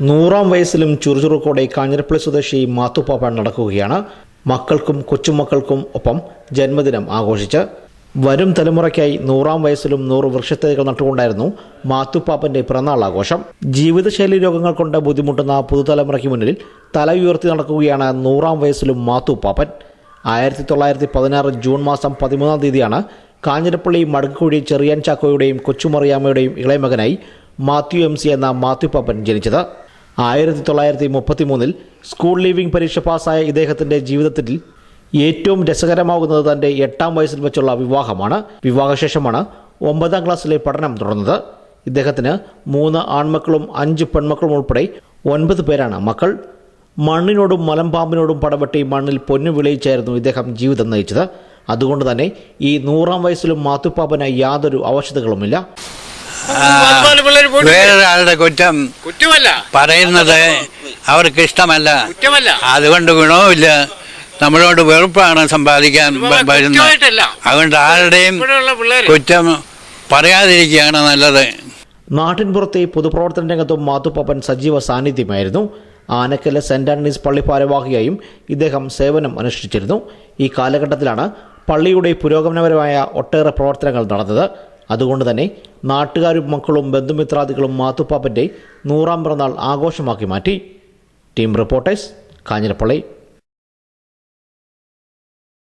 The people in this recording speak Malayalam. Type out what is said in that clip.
നൂറാം വയസ്സിലും ചുറുചുറുക്കോടെ കാഞ്ഞിരപ്പള്ളി സ്വദേശി മാത്തുപ്പാപ്പ നടക്കുകയാണ്. മക്കൾക്കും കൊച്ചുമക്കൾക്കും ഒപ്പം ജന്മദിനം ആഘോഷിച്ച് വരും തലമുറയ്ക്കായി നൂറാം വയസ്സിലും നൂറ് വൃക്ഷത്തൈകൾ നട്ടുകൊണ്ടായിരുന്നു മാത്തുപ്പാപ്പന്റെ പിറന്നാൾ ആഘോഷം. ജീവിതശൈലി രോഗങ്ങൾ കൊണ്ട് ബുദ്ധിമുട്ടുന്ന പുതുതലമുറയ്ക്ക് മുന്നിൽ തല ഉയർത്തി നടക്കുകയാണ് നൂറാം വയസ്സിലും മാത്തുപ്പാപ്പൻ. ആയിരത്തി തൊള്ളായിരത്തി പതിനാറ് ജൂൺ മാസം പതിമൂന്നാം തീയതിയാണ് കാഞ്ഞിരപ്പള്ളി മടക്കുഴി ചെറിയാൻ ചാക്കോയുടെയും കൊച്ചുമറിയാമ്മയുടെയും ഇളയമകനായി മാത്യു എം സി എന്ന മാത്യു പാപ്പൻ ജനിച്ചത്. ആയിരത്തി തൊള്ളായിരത്തി മുപ്പത്തി മൂന്നിൽ സ്കൂൾ ലീവിംഗ് പരീക്ഷ പാസ്സായ ഇദ്ദേഹത്തിന്റെ ജീവിതത്തിൽ ഏറ്റവും രസകരമാകുന്നത് തന്റെ എട്ടാം വയസ്സിൽ വെച്ചുള്ള വിവാഹമാണ്. വിവാഹശേഷമാണ് ഒമ്പതാം ക്ലാസ്സിലെ പഠനം തുടർന്നത്. ഇദ്ദേഹത്തിന് മൂന്ന് ആൺമക്കളും അഞ്ച് പെൺമക്കളും ഉൾപ്പെടെ ഒൻപത് പേരാണ് മക്കൾ. മണ്ണിനോടും മലമ്പാമ്പിനോടും പടവെട്ടി മണ്ണിൽ പൊന്നു വിളയിച്ചായിരുന്നു ഇദ്ദേഹം ജീവിതം നയിച്ചത്. അതുകൊണ്ട് തന്നെ ഈ നൂറാം വയസ്സിലും മാത്തുപ്പാപ്പന് യാതൊരു അവശതകളുമില്ല. വേറൊരാളുടെ കുറ്റം കുറ്റമല്ല. പറയുന്നത് അവർക്ക് ഇഷ്ടമല്ല. കുറ്റമല്ല. അതുകൊണ്ട് ഗുണവുമില്ല. നമ്മളോട് വെറുപ്പാണ് സമ്പാദിക്കാൻ വരുന്നത്. അതുകൊണ്ട് ആരുടെയും കുറ്റം പറയാതിരിക്കുകയാണ് നല്ലത്. നാട്ടിൻപുറത്തെ പൊതുപ്രവർത്തന രംഗത്തും മാത്തുപ്പാപ്പൻ സജീവ സാന്നിധ്യമായിരുന്നു. ആനക്കല്ല് സെന്റ് ആന്റണീസ് പള്ളി ഭാരവാഹിയായും ഇദ്ദേഹം സേവനം അനുഷ്ഠിച്ചിരുന്നു. ഈ കാലഘട്ടത്തിലാണ് പള്ളിയുടെ പുരോഗമനപരമായ ഒട്ടേറെ പ്രവർത്തനങ്ങൾ നടന്നത്. അതുകൊണ്ട് തന്നെ നാട്ടുകാരും മക്കളും ബന്ധുമിത്രാദികളും മാത്തുപ്പാപ്പന്റെ നൂറാം പിറന്നാൾ ആഘോഷമാക്കി മാറ്റി. Team reporters Kanjirappally.